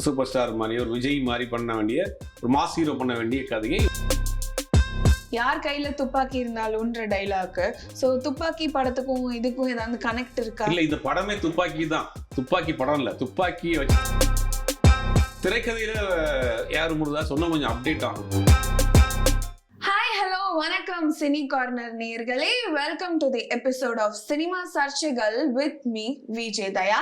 Super star மாதிரி ஒரு விஜய் மாதிரி பண்ண வேண்டிய ஒரு மாஸ் ஹீரோ பண்ண வேண்டிய கதையை யார் கையில துப்பாக்கி இருந்தாலும்ன்ற டைலாக் சோ துப்பாக்கி படத்துக்கும் இதுக்கும் ஏதாவது கனெக்ட் இருக்கா? இல்ல இந்த படமே துப்பாக்கி தான். துப்பாக்கி படம் இல்ல. துப்பாக்கியை வச்சு திரைக்கதையில யார் முழுதா சொன்னா கொஞ்சம் அப்டேட் ஆகும். ஹாய் ஹலோ வணக்கம். சினி கார்னர் நேயர்களே welcome to the episode of cinema சர்ச்சைகள் வித் மீ விஜய் தயா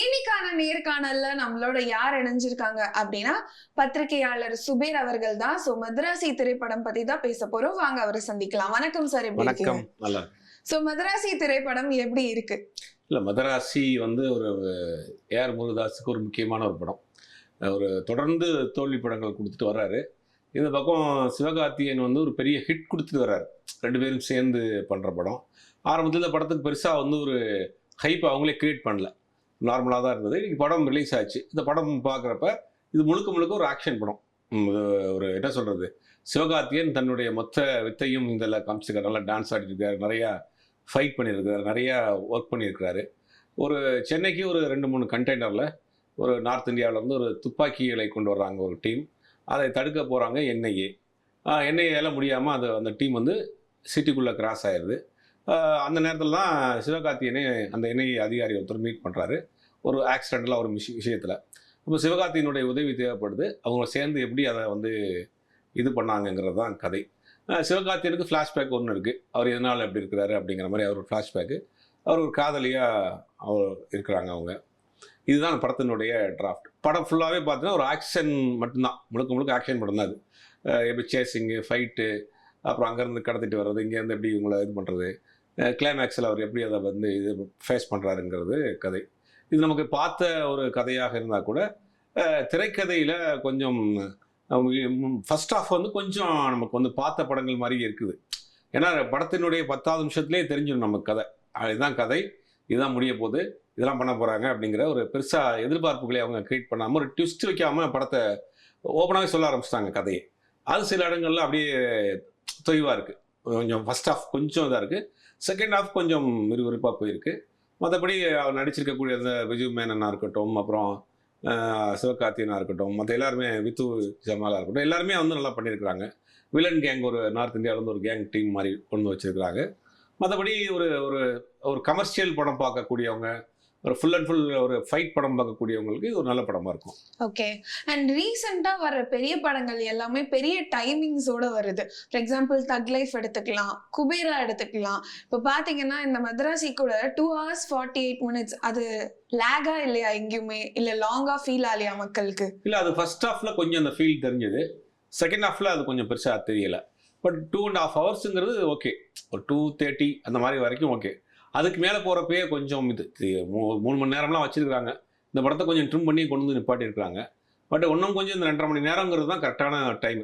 இன்னைக்கான நேர்காணல்ல நம்மளோட யார் இணைஞ்சிருக்காங்க அப்படின்னா பத்திரிகையாளர் சுபேர் அவர்கள் தான். சோ மதராசி திரைப்படம் பத்தி தான் பேச போறோம். வாங்க அவரை சந்திக்கலாம். வணக்கம் சார் வணக்கம் சோ மதராசி திரைப்படம் எப்படி இருக்கு? இல்ல மதராசி வந்து ஒரு ஏஆர் முருகதாஸுக்கு ஒரு முக்கியமான ஒரு படம். ஒரு தொடர்ந்து தோல்வி படங்கள் கொடுத்துட்டு வர்றாரு. இந்த பக்கம் சிவகார்த்திகேயன் வந்து ஒரு பெரிய ஹிட் கொடுத்துட்டு வர்றாரு. ரெண்டு பேரும் சேர்ந்து பண்ணுற படம். ஆரம்பத்தில் இந்த படத்துக்கு பெருசாக வந்து ஒரு ஹைப் அவங்களே கிரியேட் பண்ணல. நார்மலாக தான் இருந்தது. இன்னைக்கு படம் ரிலீஸ் ஆச்சு. இந்த படம் பார்க்குறப்ப இது முழுக்க முழுக்க ஒரு ஆக்ஷன் படம். ஒரு என்ன சொல்கிறது சிவகார்த்தியன் தன்னுடைய மொத்த வித்தையும் இதில் காமிச்சிருக்காரு. நல்லா டான்ஸ் ஆடிட்டுருக்காரு. நிறையா ஃபைட் பண்ணியிருக்காரு. நிறையா ஒர்க் பண்ணியிருக்கிறாரு ஒரு சென்னைக்கு ஒரு ரெண்டு மூணு கண்டெய்னரில் ஒரு நார்த் இந்தியாவிலேருந்து ஒரு துப்பாக்கிகளை கொண்டு வர்றாங்க ஒரு டீம் அதை தடுக்க போகிறாங்க என்ஐஏ என்ஐஏல முடியாமல் அது அந்த டீம் வந்து சிட்டிக்குள்ளே கிராஸ் ஆயிடுது அந்த நேரத்தில் தான் சிவகார்த்தியனை அந்த இணை அதிகாரி ஒருத்தர் மீட் பண்ணுறாரு ஒரு ஆக்சிடென்டலாக ஒரு விஷய விஷயத்தில். இப்போ சிவகார்த்தியினுடைய உதவி தேவைப்படுது. அவங்க சேர்ந்து எப்படி அதை வந்து இது பண்ணாங்கங்கிறது தான் கதை சிவகார்த்தியனுக்கு ஃப்ளாஷ்பேக் ஒன்று இருக்குது அவர் எதனால் எப்படி இருக்கிறாரு அப்படிங்கிற மாதிரி அவர் ஒரு ஃப்ளாஷ்பேக்கு அவர் ஒரு காதலியாக அவர் இருக்கிறாங்க அவங்க. இதுதான் படத்தினுடைய டிராஃப்ட் படம் ஃபுல்லாகவே பார்த்தீங்கன்னா ஒரு ஆக்ஷன் மட்டும்தான். முழுக்க முழுக்க ஆக்ஷன் படம் தான் அது எப்படி சேசிங்கு ஃபைட்டு அப்புறம் அங்கேருந்து கடத்திட்டு வர்றது இங்கேருந்து எப்படி இவங்களை இது பண்ணுறது கிளைமேக்ஸில் அவர் எப்படி அதை வந்து இது ஃபேஸ் பண்ணுறாருங்கிறது கதை. இது நமக்கு பார்த்த ஒரு கதையாக இருந்தால் கூட திரைக்கதையில் கொஞ்சம் ஃபர்ஸ்ட் ஆஃப் வந்து கொஞ்சம் நமக்கு வந்து பார்த்த படங்கள் மாதிரி இருக்குது. ஏன்னா படத்தினுடைய பத்தாவது நிமிஷத்துலேயே தெரிஞ்சிடும் நமக்கு கதை. இதுதான் கதை. இதுதான் முடிய போது இதெல்லாம் பண்ண போகிறாங்க அப்படிங்கிற ஒரு பெருசாக எதிர்பார்ப்புகளை அவங்க கிரியேட் பண்ணாமல் ஒரு ட்விஸ்ட் வைக்காமல் படத்தை ஓப்பனாகவே சொல்ல ஆரம்பிச்சிட்டாங்க கதையை. அது சில இடங்கள்ல அப்படியே தொய்வாக இருக்குது கொஞ்சம் ஃபர்ஸ்ட் ஆஃப் கொஞ்சம் இதாக இருக்குது செகண்ட் ஹாஃப் கொஞ்சம் விறுவிறுப்பாக போயிருக்கு. மற்றபடி அவர் நடிச்சிருக்கக்கூடிய அந்த விஜய் மேனனாக இருக்கட்டும் அப்புறம் சிவகார்த்தியனாக இருக்கட்டும் மற்ற எல்லாருமே வித்து ஜமாலாக இருக்கட்டும் எல்லாருமே வந்து நல்லா பண்ணியிருக்கிறாங்க. வில்லன் கேங் ஒரு நார்த் இந்தியாவிலேருந்து ஒரு கேங் டீம் மாதிரி கொண்டு வச்சிருக்கிறாங்க. மற்றபடி ஒரு ஒரு ஒரு கமர்ஷியல் படம் பார்க்கக்கூடியவங்க ஒரு ஃபுல் அண்ட் ஃபுல் ஒரு ஃபைட் படம் பார்க்கக்கூடியவங்களுக்கு இது ஒரு நல்ல படமாக இருக்கும். ஓகே அண்ட் ரீசெண்டா வர பெரிய படங்கள் எல்லாமே பெரிய டைமிங்ஸோட வருது. ஃபார் எக்ஸாம்பிள் தக் லைஃப் எடுத்துக்கலாம் குபேரா எடுத்துக்கலாம். இப்போ பாத்தீங்கன்னா இந்த மദ്രാசி கூட two hours forty eight minutes அது லேகா இல்லையா எங்கேயுமே? இல்ல லாங்கா ஃபீல் ஆலையா மக்களுக்கு? இல்லை அது ஃபர்ஸ்ட் ஹாஃபில் கொஞ்சம் அந்த ஃபீல் தெரிஞ்சது. செகண்ட் ஹாஃபில் அது கொஞ்சம் பெருசாக தெரியல. பட் டூ அண்ட் ஹாஃப் ஹவர்ஸுங்கிறது ஓகே ஒரு டூ தேர்ட்டி அந்த மாதிரி வரைக்கும் ஓகே அதுக்கு மேலே போகிறப்பயே கொஞ்சம் இது மூ- மூணு மணி நேரம்லாம் வச்சுருக்காங்க இந்த படத்தை கொஞ்சம் ட்ரிம் பண்ணி கொண்டு வந்து நிப்பாட்டியிருக்காங்க பட் இன்னும் கொஞ்சம் இந்த ரெண்டரை மணி நேரங்கிறது தான் கரெக்டான டைம்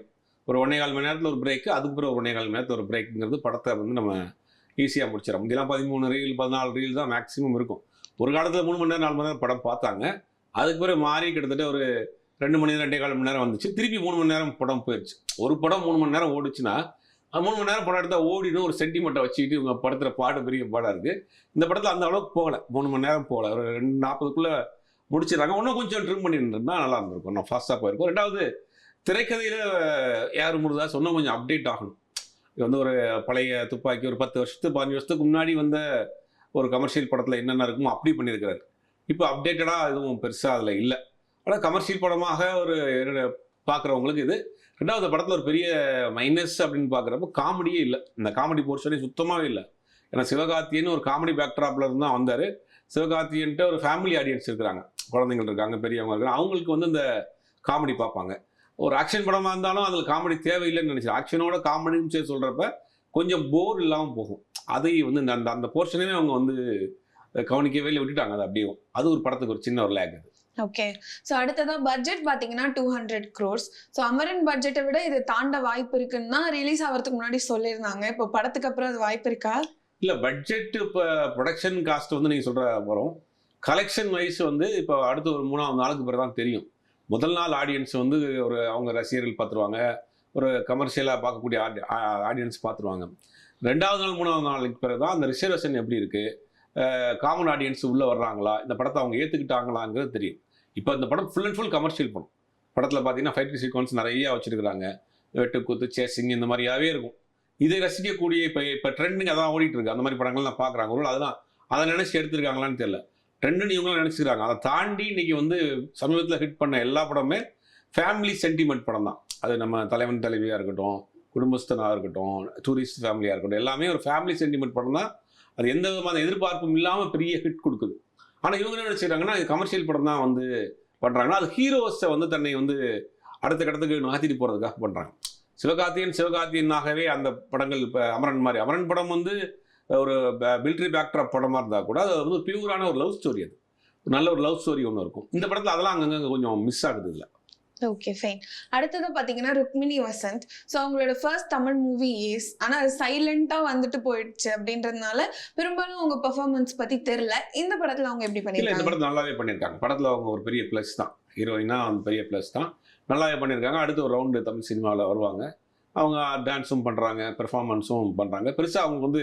ஒரு ஒன்றே கால் மணி நேரத்தில் ஒரு பிரேக்கு அதுக்கு பிறகு ஒரு ஒன்றே கால் மணி நேரத்தில் ஒரு பிரேக்குங்கிறது படத்தை வந்து நம்ம ஈஸியாக முடிச்சிடும் இதெல்லாம் பதிமூணு ரீல் பதினாலு ரீல் தான் மேக்ஸிமம் இருக்கும். ஒரு காலத்தில் மூணு மணி நேரம் நாலு மணி நேரம் படம் பார்த்தாங்க. அதுக்கு பிறகு மாறி கிட்டத்தட்ட ஒரு ரெண்டு மணி நேரம் ரெண்டே கால் மணி நேரம் வந்துச்சு. திருப்பி மூணு மணி நேரம் படம் போயிடுச்சு ஒரு படம் மூணு மணி நேரம் ஓடுச்சுன்னா மூணு மணி நேரம் படம் எடுத்தால் ஓடினு ஒரு சென்டிமெண்ட்டை வச்சுக்கிட்டு இவங்க படத்தில் பாட்டு பெரிய பாடம் இருக்குது இந்த படத்தில் அந்த அளவுக்கு போகலை. மூணு மணி நேரம் போகல. ஒரு ரெண்டு நாற்பதுக்குள்ளே முடிச்சிடறாங்க. இன்னும் கொஞ்சம் ட்ரிம் பண்ணியிருந்தா நல்லா இருந்திருக்கும். நான் ஃபாஸ்ட்டாக போயிருக்கும். ரெண்டாவது திரைக்கதையில் யார் முருதா சொன்னால் கொஞ்சம் அப்டேட் ஆகணும். இது வந்து ஒரு பழைய துப்பாக்கி ஒரு பத்து வருஷத்துக்கு பதினஞ்சு வருஷத்துக்கு முன்னாடி வந்த ஒரு கமர்ஷியல் படத்தில் என்னென்ன இருக்குமோ அப்படி பண்ணியிருக்கிறாரு. இப்போ அப்டேட்டடாக எதுவும் பெருசாக அதில் இல்லை. ஆனால் கமர்ஷியல் படமாக ஒரு பார்க்குறவங்களுக்கு இது ரெண்டாவது படத்தில் ஒரு பெரிய மைனஸ் அப்படின்னு பார்க்குறப்ப காமெடியே இல்லை. இந்த காமெடி போர்ஷனே சுத்தமாகவே இல்லை. ஏன்னா சிவகார்த்தியன் ஒரு காமெடி பேக்ட்ராப்ல இருந்து தான் வந்தார். சிவகார்த்தியன்ட்டு ஒரு ஃபேமிலி ஆடியன்ஸ் இருக்கிறாங்க. குழந்தைங்கள் இருக்காங்க பெரியவங்க இருக்காங்க. அவங்களுக்கு வந்து இந்த காமெடி பார்ப்பாங்க. ஒரு ஆக்ஷன் படமாக இருந்தாலும் அதில் காமெடி தேவையில்லைன்னு நினச்சி ஆக்ஷனோட காமெடின்னு சொல்லி சொல்கிறப்ப கொஞ்சம் போர் இல்லாமல் போகும். அதை வந்து இந்த அந்த அந்த போர்ஷனே அவங்க வந்து கவனிக்கவே இல்லை விட்டுட்டாங்க. அது அப்படியும் அது ஒரு படத்துக்கு ஒரு சின்ன ஒரு லேக் அது. ஓகே ஸோ அடுத்ததான் பட்ஜெட் பார்த்தீங்கன்னா two hundred crores so Amaran பட்ஜெட்டை விட இது தாண்ட வாய்ப்பு இருக்குன்னு தான் ரிலீஸ் ஆகிறதுக்கு முன்னாடி சொல்லியிருந்தாங்க. இப்போ படத்துக்கு அப்புறம் அது வாய்ப்பு இருக்கா? இல்லை பட்ஜெட் இப்போ ப்ரொடக்ஷன் காஸ்ட் வந்து நீங்கள் சொல்கிற வரும். கலெக்ஷன் வைஸ் வந்து இப்போ அடுத்த ஒரு மூணாவது நாளுக்கு பிறகு தான் தெரியும். முதல் நாள் ஆடியன்ஸ் வந்து ஒரு அவங்க ரசிகர்கள் பார்த்துருவாங்க ஒரு கமர்ஷியலாக பார்க்கக்கூடிய ஆடி ஆடியன்ஸ் பார்த்துருவாங்க ரெண்டாவது நாள் மூணாவது நாளுக்கு பிறகு தான் அந்த ரிசர்வேஷன் எப்படி இருக்குது காமன் ஆடியன்ஸ் உள்ளே வர்றாங்களா? இந்த படத்தை அவங்க ஏற்றுக்கிட்டாங்களாங்கிறது தெரியும். இப்போ இந்த படம் ஃபுல் அண்ட் ஃபுல் கமர்ஷியல் படம். படத்தில் பார்த்தீங்கன்னா ஃபைட் சீக்வன்ஸ் நிறைய வச்சுருக்கிறாங்க. வெட்டு குத்து சேசிங் இந்த மாதிரியாவே இருக்கும். இதை ரசிக்கக்கூடிய இப்போ இப்போ ட்ரெண்டுங்க அதான் ஓடிட்டு இருக்கு. அந்த மாதிரி படங்கள் நான் பார்க்குறாங்க ஒரு அதெல்லாம் அதை நினச்சி எடுத்திருக்காங்களான்னு தெரியல. ட்ரெண்டுன்னு இவங்களும் நினச்சிக்கிறாங்க. அதை தாண்டி இன்றைக்கி வந்து சமீபத்தில் ஹிட் பண்ண எல்லா படமே ஃபேமிலி சென்டிமெண்ட் படம் தான். அது நம்ம தலைவன் தலைவியாக இருக்கட்டும் குடும்பஸ்தனாக இருக்கட்டும் டூரிஸ்ட் ஃபேமிலியாக இருக்கட்டும் எல்லாமே ஒரு ஃபேமிலி சென்டிமெண்ட் படம் தான். அது எந்த விதமான எதிர்பார்ப்பும் இல்லாமல் பெரிய ஹிட் கொடுக்குது. ஆனால் இவங்க என்ன நினச்சிக்கிறாங்கன்னா இது கமர்ஷியல் படம் தான் வந்து பண்ணுறாங்கன்னா அது ஹீரோஸை வந்து தன்னை வந்து அடுத்த கடத்துக்கு நகர்த்திட்டு போகிறதுக்காக பண்ணுறாங்க சிவகார்த்தியன் சிவகார்த்தியனாகவே அந்த படங்கள் இப்போ அமரன் மாதிரி அமரன் படம் வந்து ஒரு மிலிட்ரி பேக்ட்ராப் படமாக இருந்தால் கூட அது வந்து பியூரான ஒரு லவ் ஸ்டோரி அது. நல்ல ஒரு லவ் ஸ்டோரி ஒன்று இருக்கும். இந்த படத்தில் அதெல்லாம் அங்கங்கே கொஞ்சம் மிஸ் ஆகுது இல்லை ஓகே ஃபைன் அடுத்தது பாத்தீங்கன்னா ருக்மிணி வசந்த். ஸோ அவங்களோட ஃபர்ஸ்ட் தமிழ் மூவி ஏஸ் ஆனா அது சைலண்டா வந்துட்டு போயிடுச்சு அப்படின்றதுனால பெரும்பாலும் அவங்க பெர்ஃபார்மன்ஸ் பத்தி தெரியல. இந்த படத்துல அவங்க எப்படி இல்லை இந்த பண்ணிருக்காங்க? படத்தை நல்லாவே பண்ணியிருக்காங்க படத்தில் அவங்க ஒரு பெரிய ப்ளஸ் தான். ஹீரோயினா அந்த பெரிய ப்ளஸ் தான். நல்லாவே பண்ணியிருக்காங்க அடுத்து ஒரு ரவுண்டு தமிழ் சினிமாவில் வருவாங்க. அவங்க டான்ஸும் பண்ணுறாங்க பெர்ஃபார்மன்ஸும் பண்ணுறாங்க பெருசாக அவங்க வந்து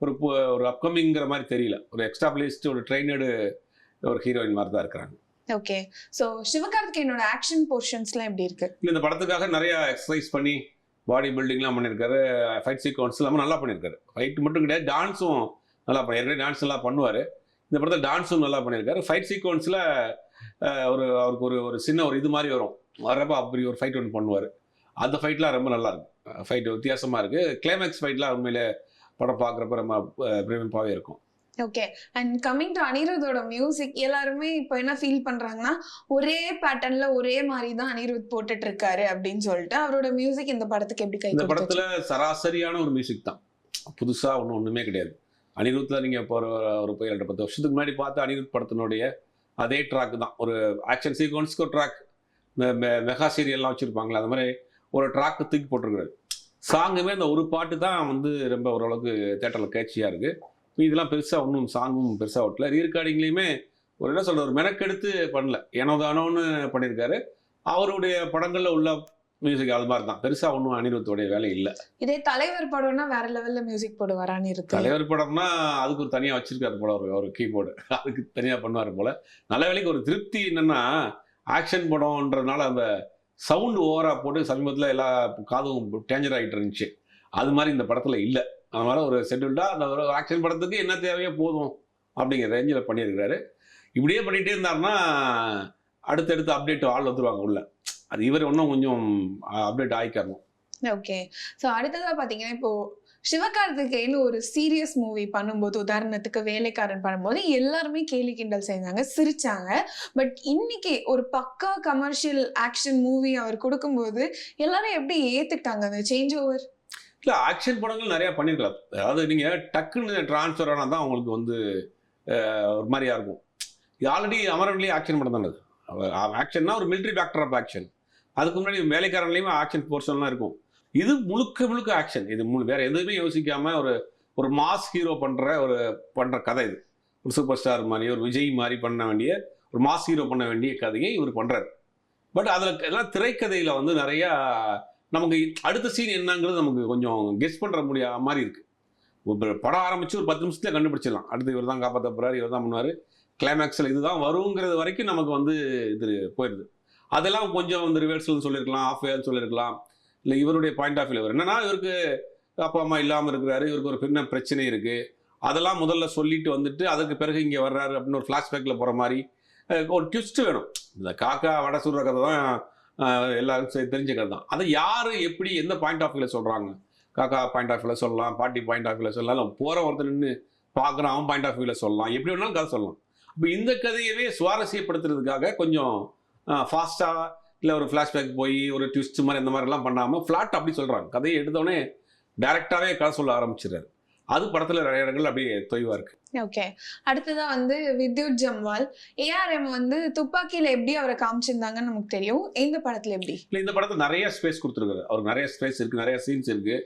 ஒரு ஒரு அப்கமிங்கிற மாதிரி தெரியல. ஒரு எக்ஸ்ட்ரா பிளேஸ்டு ஒரு ட்ரைனடு ஒரு ஹீரோயின் மாதிரி தான் இருக்கிறாங்க. ஓகே ஸோ சிவகார்த்திகேயனோட ஆக்ஷன் போர்ஷன்ஸ்லாம் எப்படி இருக்கு? இல்லை இந்த படத்துக்காக நிறைய எக்ஸசைஸ் பண்ணி பாடி பில்டிங்லாம் பண்ணியிருக்காரு. ஃபைட் சீக்வன்ஸ் எல்லாமே நல்லா பண்ணியிருக்காரு. ஃபைட் மட்டும் கிடையாது டான்ஸும் நல்லா பண்ணி ஏற்கனவே டான்ஸ் எல்லாம் பண்ணுவார். இந்த படத்தில் டான்ஸும் நல்லா பண்ணியிருக்காரு. ஃபைட் சீக்வன்ஸில் ஒரு அவருக்கு ஒரு ஒரு சின்ன ஒரு இது மாதிரி வரும். வர்றப்ப அப்படி ஒரு ஃபைட் ஒன்று பண்ணுவார். அந்த ஃபைட்லாம் ரொம்ப நல்லா இருக்கும் ஃபைட் வித்தியாசமாக இருக்குது கிளைமேக்ஸ் ஃபைட்லாம் உண்மையிலே படம் பார்க்குறப்ப ரொம்ப பிரமிப்பாகவே இருக்கும். ஓகே அண்ட் கம்மிங் டு அனிருத்தோட மியூசிக் எல்லாருமே இப்போ என்ன ஃபீல் பண்றாங்கன்னா ஒரே பேட்டர்ன்ல ஒரே மாதிரி தான் அனிருத் போட்டுட்டு இருக்காரு அப்படின்னு சொல்லிட்டு அவரோட மியூசிக் இந்த படத்துக்கு எப்படி கை இந்த? படத்தில் சராசரியான ஒரு மியூசிக் தான். புதுசாக ஒன்றும் ஒன்றுமே கிடையாது. அனிருத்தில் நீங்கள் இப்போ ஒரு ஒரு போய் ரெண்டு பத்து வருஷத்துக்கு முன்னாடி பார்த்த அனிருத் படத்தினுடைய அதே ட்ராக் தான். ஒரு ஆக்ஷன் சீக்வன்ஸ்க்கு ஒரு ட்ராக் மெகா சீரியல்லாம் வச்சுருப்பாங்களே அந்த மாதிரி ஒரு ட்ராக்கு தூக்கி போட்டிருக்கிறாரு. சாங்குமே அந்த ஒரு பாட்டு தான் வந்து ரொம்ப ஓரளவுக்கு தேட்டரில் கேட்சியாக இருக்குது இதெல்லாம் பெருசாக ஒன்றும் சாங்கும் பெருசாக ஓட்டல ரீரெக்கார்டிங்லேயுமே ஒரு என்ன சொல்ற ஒரு மெனக்கெடுத்து பண்ணல. ஏனோ தானோன்னு பண்ணியிருக்காரு அவருடைய படங்களில் உள்ள மியூசிக் அது மாதிரி தான். பெருசாக ஒன்றும் அனிருத்தோடைய வேலை இல்லை. இதே தலைவர் படம்னா வேற லெவல்ல மியூசிக் போடுவார் அனிருத்? தலைவர் படம்னா அதுக்கு ஒரு தனியாக வச்சிருக்காரு போல ஒரு ஒரு கீபோர்டு அதுக்கு தனியாக பண்ணுவார் போல. நல்ல வேலைக்கு ஒரு திருப்தி என்னன்னா ஆக்ஷன் படம்ன்றதுனால அந்த சவுண்டு ஓவராக போட்டு சமீபத்தில் எல்லா காதும் டேஞ்சர் ஆகிட்டு இருந்துச்சு. அது மாதிரி இந்த படத்தில் இல்லை. அதனால் ஒரு செட்டில்டாக அந்த ஒரு ஆக்ஷன் படத்துக்கு என்ன தேவையோ போதும் அப்படிங்கிற ரேஞ்சில் பண்ணியிருக்கிறாரு. இப்படியே பண்ணிகிட்டே இருந்தாருன்னா அடுத்தடுத்து அப்டேட் ஆள் வந்துருவாங்க உள்ள. அது இவர் இன்னும் கொஞ்சம் அப்டேட் ஆகிக்கணும் ஓகே ஸோ அடுத்ததாக பார்த்தீங்கன்னா இப்போ சிவகார்த்திகேயன் ஒரு சீரியஸ் மூவி பண்ணும்போது உதாரணத்துக்கு வேலைக்காரன் பண்ணும்போது எல்லாருமே கேலி கிண்டல் செஞ்சாங்க சிரிச்சாங்க. பட் இன்னைக்கு ஒரு பக்கா கமர்ஷியல் ஆக்ஷன் மூவி அவர் கொடுக்கும்போது எல்லாரும் எப்படி ஏத்துக்கிட்டாங்க அந்த சேஞ்ச் ஓவர் இல்லை ஆக்ஷன் படங்கள் நிறையா பண்ணியிருக்கலாம் அதாவது நீங்கள் டக்குன்னு ட்ரான்ஸ்ஃபர் ஆனால் தான் உங்களுக்கு வந்து ஒரு மாதிரியாக இருக்கும். ஆல்ரெடி அமரன்லேயே ஆக்ஷன் படம் தானே ஆக்ஷன்னா ஒரு மிலிட்ரி பேக்டர் ஆஃப் ஆக்ஷன் அதுக்கு முன்னாடி வேலைக்காரன்லேயுமே ஆக்ஷன் போர்ஷன்லாம் இருக்கும். இது முழுக்க முழுக்க ஆக்ஷன் இது முழு வேறு எதுவுமே யோசிக்காமல் ஒரு ஒரு மாஸ் ஹீரோ பண்ணுற ஒரு பண்ணுற கதை இது. ஒரு சூப்பர் ஸ்டார் மாதிரி ஒரு விஜய் மாதிரி பண்ண வேண்டிய ஒரு மாஸ் ஹீரோ பண்ண வேண்டிய கதையை இவர் பண்ணுறாரு பட் அதில் எல்லாம் திரைக்கதையில் வந்து நிறையா நமக்கு அடுத்த சீன் என்னங்கிறது நமக்கு கொஞ்சம் கெஸ் பண்ணுற முடியா மாதிரி இருக்குது படம் ஆரம்பித்து ஒரு பத்து நிமிஷத்துல கண்டுபிடிச்சிடலாம். அடுத்து இவர் தான் காப்பாற்ற போறாரு இவர் தான் பண்ணுவார் கிளைமேக்ஸில் இதுதான் வருங்கிறது வரைக்கும் நமக்கு வந்து இது போயிடுது அதெல்லாம் கொஞ்சம் வந்து ரிவர்சல்னு சொல்லியிருக்கலாம் ஆஃப் வேர்னு சொல்லியிருக்கலாம். இல்லை இவருடைய பாயிண்ட் ஆஃப் வியூ என்னன்னா இவருக்கு அப்பா அம்மா இல்லாமல் இருக்கிறாரு இவருக்கு ஒரு பின்ன பிரச்சனை இருக்குது அதெல்லாம் முதல்ல சொல்லிட்டு வந்துட்டு அதுக்கு பிறகு இங்கே வர்றாரு அப்படின்னு ஒரு ஃப்ளாஷ்பேக்கில் போகிற மாதிரி ஒரு ட்விஸ்ட் வேணும். இந்த காக்கா வடை சுடுற கதை தான் எல்லாரும் தெரிஞ்சுக்கிறது சரி தெரிஞ்ச கதை தான். அதை யார் எப்படி எந்த பாயிண்ட் ஆஃப் வியூவில் சொல்கிறாங்க காக்கா பாயிண்ட் ஆஃப் வியூவில் சொல்லலாம் பாட்டி பாயிண்ட் ஆஃப் வியூவில் சொல்லலாம் போகிற ஒருத்தர் நின்று பார்க்குறான் அவன் பாயிண்ட் ஆஃப் வியூவில் சொல்லலாம். எப்படி வேணாலும் கதை சொல்லலாம். இப்போ இந்த கதையவே சுவாரஸ்யப்படுத்துறதுக்காக கொஞ்சம் ஃபாஸ்ட்டாக இல்லை ஒரு ஃப்ளாஷ்பேக் போய் ஒரு ட்விஸ்ட் மாதிரி இந்த மாதிரிலாம் பண்ணாமல் ஃப்ளாட் அப்படி சொல்கிறாங்க கதையை எடுத்தோடனே டேரெக்டாகவே கதை சொல்ல ஆரம்பிச்சிடுறாரு. அது படத்தில் நிறைய இடங்கள் அப்படியே தொய்வாக இருக்கு. ஓகே அடுத்ததா வந்து வித்யுத் ஜம்வால். ஏஆர்எம் வந்து துப்பாக்கியில எப்படி அவரை காமிச்சிருந்தாங்கன்னு நமக்கு தெரியும். இந்த படத்துல எப்படி? இல்லை இந்த படத்தில் நிறைய ஸ்பேஸ் கொடுத்துருக்காரு. அவருக்கு நிறைய ஸ்பேஸ் இருக்குது நிறைய சீன்ஸ் இருக்குது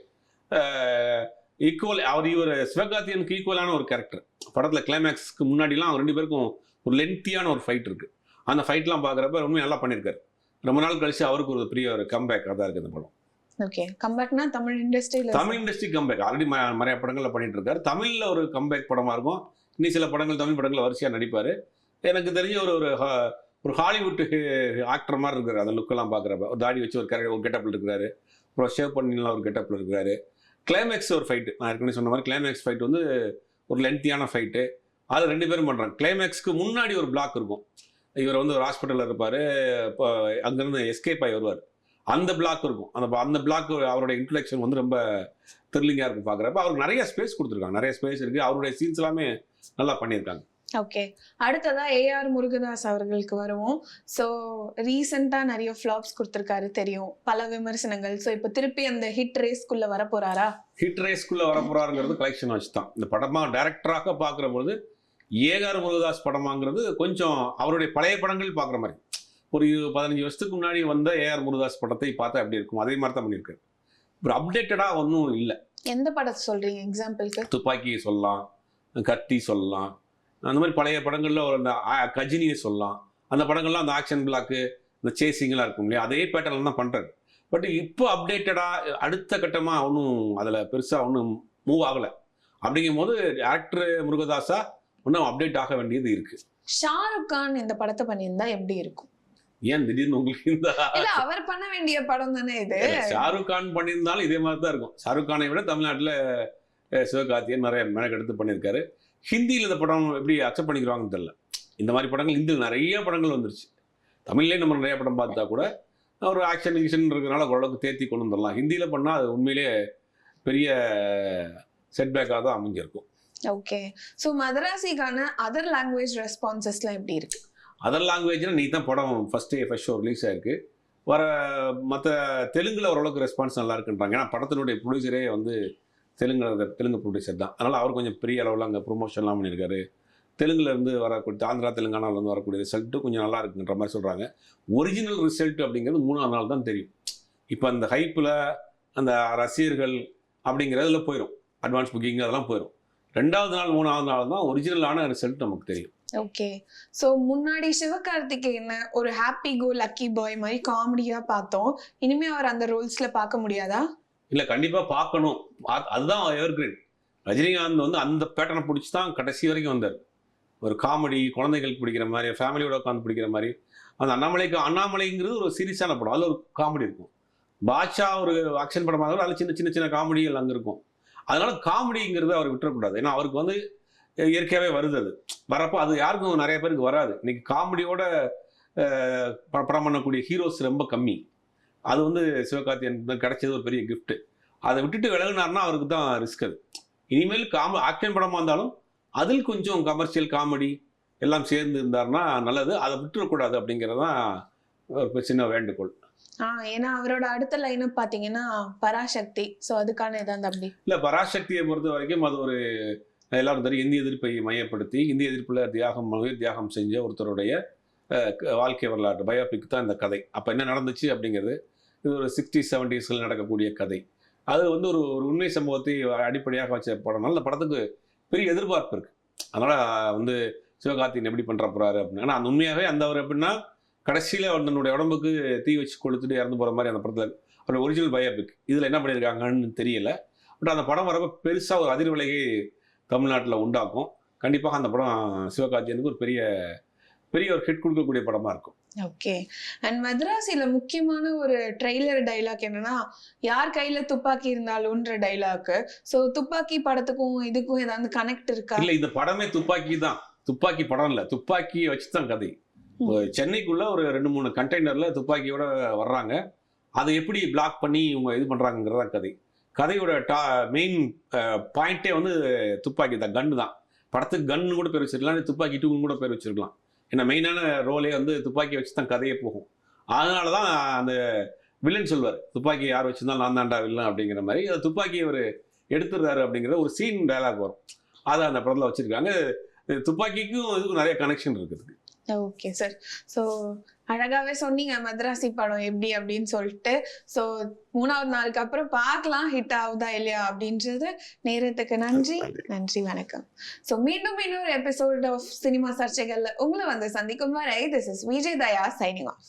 ஈக்குவல் அவர் இவர் சிவகார்த்தியனுக்கு ஈக்குவலான ஒரு கேரக்டர் படத்தில் கிளைமேக்ஸ்க்கு முன்னாடிலாம் அவர் ரெண்டு பேருக்கும் ஒரு லென்த்தியான ஒரு ஃபைட் இருக்குது அந்த ஃபைட்லாம் பார்க்குறப்ப ரொம்ப நல்லா பண்ணியிருக்காரு. ரொம்ப நாள் கழிச்சு அவருக்கு ஒரு பெரிய ஒரு கம்பேக் தான் இருக்குது இந்த படம். ஓகே கம்பேக்னா தமிழ் இண்டஸ்ட்ரியில் தமிழ் இண்டஸ்ட்ரி கம்பேக் ஆல்ரெடி நிறைய படங்களில் பண்ணிட்டு இருக்காரு தமிழில் ஒரு கம்பேக் படமாக இருக்கும். இன்னும் சில படங்கள் தமிழ் படங்கள் வரிசையாக நடிப்பார். எனக்கு தெரிஞ்ச ஒரு ஒரு ஒரு ஹாலிவுட் ஆக்டர் மாதிரி இருக்காரு. அந்த லுக்கெல்லாம் பார்க்குறப்ப ஒரு தாடி வச்சு ஒரு கரை ஒரு கெட்டப்பில் இருக்கிறாரு. அப்புறம் ஷேவ் பண்ணிலாம் ஒரு கெட்டப்பில் இருக்கிறாரு. கிளைமேக்ஸ் ஒரு ஃபைட்டு நான் ஏற்கனவே சொன்ன மாதிரி கிளைமேக்ஸ் ஃபைட் வந்து ஒரு லென்த்தியான ஃபைட்டு அது ரெண்டு பேரும் பண்ணுறாங்க கிளைமேக்ஸ்க்கு முன்னாடி ஒரு பிளாக் இருக்கும். இவர் வந்து ஒரு ஹாஸ்பிட்டலில் இருப்பார். இப்போ அங்கேருந்து எஸ்கேப் ஆகி வருவார். அந்த பிளாக் இருக்கும். அந்த அந்த பிளாக் அவரோட இன்ட்ரடக்ஷன் வந்து ரொம்ப த்ரில்லிங்காக இருக்கும் பார்க்குறப்ப. அவருக்கு நிறைய ஸ்பேஸ் கொடுத்துருக்காங்க. நிறைய ஸ்பேஸ் இருக்குது அவருடைய சீன்ஸ் எல்லாமே நல்லா பண்ணியிருக்காங்க. ஓகே அடுத்ததா ஏஆர் முருகதாஸ் அவர்களுக்கு வருவோம். ஸோ ரீசெண்டாக நிறைய ஃப்ளாப்ஸ் கொடுத்துருக்காரு தெரியும். பல விமர்சனங்கள். ஸோ இப்போ திருப்பி அந்த ஹிட் ரேஸ்க்குள்ள வர போறாரா ஹிட் ரேஸ்க்குள்ளே வரப்போறாருங்கிறது கலெக்ஷன் வச்சு தான். இந்த படமாக டைரக்டராக பார்க்குற பொழுது ஏகார் முருகதாஸ் படமாங்கிறது கொஞ்சம் அவருடைய பழைய படங்கள் பார்க்குற மாதிரி. ஒரு பதினஞ்சு வருஷத்துக்கு முன்னாடி வந்த ஏஆர் முருகதாஸ் படத்தை பார்த்தா எப்படி இருக்கும்? அதே மாதிரி தான் பண்ணியிருக்காரு. ஒரு அப்டேட்டடாக ஒன்றும் இல்லை. எந்த படத்தை சொல்றீங்க? எக்ஸாம்பிளுக்கு துப்பாக்கி சொல்லலாம் கத்தி சொல்லலாம் அந்த மாதிரி பழைய படங்களில் ஒரு அந்த கஜினியை சொல்லலாம். அந்த படங்கள்லாம் அந்த ஆக்ஷன் பிளாக்கு இந்த சேசிங்லாம் இருக்கும் இல்லையா? அதே பேட்டர்ல தான் பண்ணுறாரு பட் இப்போ அப்டேட்டடாக அடுத்த கட்டமாக ஒன்றும் அதில் பெருசாக ஒன்றும் மூவ் ஆகலை. அப்படிங்கும் போது ஆக்டர் முருகதாஸா இன்னும் அப்டேட் ஆக வேண்டியது இருக்கு. ஷாருக் கான் இந்த படத்தை பண்ணியிருந்தா எப்படி இருக்கும்? ஏன் திடீர்னு உங்களுக்கு இந்த அவர் பண்ண வேண்டிய படம் தானே இது? ஷாருக் கான் பண்ணியிருந்தாலும் இதே மாதிரி தான் இருக்கும். ஷாருக் கானை விட தமிழ்நாட்டில் சிவகார்த்தியன் நிறைய மெனக்கெடுத்து பண்ணியிருக்காரு. ஹிந்தியில் இந்த படம் எப்படி அக்செப்ட் பண்ணிக்கிறாங்கன்னு தெரியல. இந்த மாதிரி படங்கள் ஹிந்தியில் நிறைய படங்கள் வந்துருச்சு. தமிழ்லேயே நம்ம நிறைய படம் பார்த்தா கூட ஒரு ஆக்ஷன் கிஷன் இருக்கிறனால ஓரளவுக்கு தேர்த்தி கொண்டு வந்துடலாம். ஹிந்தியில் பண்ணால் அது உண்மையிலேயே பெரிய செட்பேக்காக தான் அமைஞ்சிருக்கும். ஓகே ஸோ மதராசிக்கான அதர் லாங்குவேஜ் ரெஸ்பான்சஸ்லாம் எப்படி இருக்கு? அதர் லாங்குவேஜ்னால் நீ தான் படம் ஃபஸ்ட்டு ஃபஸ்ட் ஷோ ரிலீஸ் ஆயிருக்கு. வர மற்ற தெலுங்கில் ஓரளவுக்கு ரெஸ்பான்ஸ் நல்லா இருக்குன்றாங்க. ஏன்னா படத்தினுடைய ப்ரொடியூசரே வந்து தெலுங்கு தெலுங்கு ப்ரொடியூசர் தான். அதனால் அவர் கொஞ்சம் பெரிய அளவில் அங்கே ப்ரொமோஷன்லாம் பண்ணியிருக்காரு. தெலுங்குலேருந்து வரக்கூடிய ஆந்திரா தெலுங்கானாவிலேருந்து வரக்கூடிய ரிசல்ட்டு கொஞ்சம் நல்லா இருக்குன்ற மாதிரி சொல்கிறாங்க ஒரிஜினல் ரிசல்ட் அப்படிங்கிறது மூணாவது நாள் தான் தெரியும். இப்போ அந்த ஹைப்பில் அந்த ரசிகர்கள் அப்படிங்கிறதுல போயிடும் அட்வான்ஸ் புக்கிங் அதெல்லாம் போயிடும் ரெண்டாவது நாள் மூணாவது நாள் தான் ஒரிஜினலான ரிசல்ட் நமக்கு தெரியும். ஓகே ஸோ முன்னாடி சிவகார்த்திகேயனை ஒரு ஹாப்பி கோ லக்கி பாய் மாதிரி காமெடியாக பார்த்தோம். இனிமே அவர் அந்த ரோல்ஸில் பார்க்க முடியாதா? இல்லை கண்டிப்பாக பார்க்கணும். அதுதான் எவர் கிரீன் ரஜினிகாந்த் வந்து அந்த பேட்டர்னை பிடிச்சி தான் கடைசி வரைக்கும் வந்தார். ஒரு காமெடி குழந்தைகளுக்கு பிடிக்கிற மாதிரி ஃபேமிலியோட உட்காந்து பிடிக்கிற மாதிரி. அந்த அண்ணாமலைக்கு அண்ணாமலைங்கிறது ஒரு சீரியஸான படம். அதில் ஒரு காமெடி இருக்கும். பாட்ஷா ஒரு ஆக்ஷன் படமாக இருந்தாலும் அதில் சின்ன சின்ன சின்ன காமெடிகள் அங்கே இருக்கும். அதனால காமெடிங்கிறத அவர் விட்டுறக்கூடாது. ஏன்னா அவருக்கு வந்து இயற்கையாகவே வருது அது. வரப்போ அது யாருக்கும் நிறைய பேருக்கு வராது. இன்னைக்கு காமெடியோட படம் பண்ணக்கூடிய ஹீரோஸ் ரொம்ப கம்மி. அது வந்து சிவகார்த்தியன் கிடைச்சது ஒரு பெரிய gift. அதை விட்டுட்டு விலகுனார்னா அவருக்கு தான் ரிஸ்க் அது. இனிமேல் காம ஆக்ஷன் படமாக இருந்தாலும் அதில் கொஞ்சம் கமர்ஷியல் காமெடி எல்லாம் சேர்ந்து இருந்தாருன்னா நல்லது. அதை விட்டுறக்கூடாது அப்படிங்கிறது தான் ஒரு சின்ன வேண்டுகோள். ஆ ஏன்னா அவரோட அடுத்த லைனப் பாத்தீங்கன்னா பராசக்தி. ஸோ அதுக்கான இதான் தம்பி. இல்லை பராசக்தியை பொறுத்த வரைக்கும் அது ஒரு எல்லாரும் தெரியும் இந்திய எதிர்ப்பை மையப்படுத்தி இந்திய எதிர்ப்பில் தியாகம் உயிர் தியாகம் செஞ்ச ஒருத்தருடைய க- வாழ்க்கை வரலாற்று பயோபிக் தான் இந்த கதை. அப்போ என்ன நடந்துச்சு அப்படிங்கிறது இது ஒரு சிக்ஸ்டி செவன்டிஸில் நடக்கக்கூடிய கதை. அது வந்து ஒரு ஒரு உண்மை சம்பவத்தை அடிப்படையாக வச்ச படம்னால அந்த படத்துக்கு பெரிய எதிர்பார்ப்பு இருக்குது அதனால் வந்து சிவகார்த்திகன் எப்படி பண்ணுற போகிறாரு அப்படின்னு. ஆனால் அந்த உண்மையாகவே அந்த அவர் எப்படின்னா கடைசியில் தன்னுடைய உடம்புக்கு தீ வச்சு கொளுத்துட்டு இறந்து போகிற மாதிரி அந்த படத்தில் அவருடைய ஒரிஜினல் பயோபிக் இதில் என்ன பண்ணியிருக்காங்கன்னு தெரியல. பட் அந்த படம் வரப்போ பெருசாக ஒரு அதிர்வலையை தமிழ்நாட்டில் உண்டாக்கும். கண்டிப்பாக அந்த படம் சிவகார்த்தியனுக்கு ஒரு பெரிய பெரிய ஒரு ஹிட் கொடுக்கக்கூடிய படமாக இருக்கும். ஓகே அண்ட் மதராசில முக்கியமான ஒரு ட்ரெய்லர் டைலாக் என்னன்னா யார் கையில துப்பாக்கி இருந்தாலும்ன்ற டைலாக் ஸோ துப்பாக்கி படத்துக்கும் இதுக்கும் ஏதாவது கனெக்ட் இருக்கா? இல்லை இந்த படமே துப்பாக்கி தான். துப்பாக்கி படம் இல்லை. துப்பாக்கியை வச்சு தான் கதை சென்னைக்குள்ள ஒரு ரெண்டு மூணு கண்டெய்னர்ல துப்பாக்கியோட வர்றாங்க. அதை எப்படி பிளாக் பண்ணி இவங்க இது பண்றாங்கிறதா கதை. கதையோட டா மெயின் பாயிண்டே வந்து துப்பாக்கி தான் கன்னு தான். படத்துக்கு கன்னு கூட பேர் வச்சிருக்கலாம் துப்பாக்கி டூன்னு கூட பேர் வச்சிருக்கலாம். ஏன்னா மெயினான ரோலே வந்து துப்பாக்கி வச்சு தான் கதையே போகும். அதனால தான் அந்த வில்லன் சொல்வார் துப்பாக்கி யார் வச்சிருந்தாலும் நான் தான்டா வில்லன் அப்படிங்கிற மாதிரி. அந்த துப்பாக்கியை அவர் எடுத்துடுறாரு அப்படிங்கிற ஒரு சீன் டயலாக் வரும். அதை அந்த படத்தில் வச்சிருக்காங்க. துப்பாக்கிக்கும் இதுக்கும் நிறைய கனெக்ஷன் இருக்குது. ஓகே சார் ஸோ அழகாவே சொன்னீங்க மദ്രാசி படம் எப்படி அப்படின்னு சொல்லிட்டு. ஸோ மூணாவது நாளுக்கு அப்புறம் பார்க்கலாம் ஹிட் ஆகுதா இல்லையா அப்படின்றது. நேரத்துக்கு நன்றி. நன்றி வணக்கம். ஸோ மீண்டும் இன்னொரு எபிசோட் ஆஃப் சினிமா சர்ச்சைகள்ல உங்களை வந்து சந்திக்கும் வரை this is Vijay Daya signing off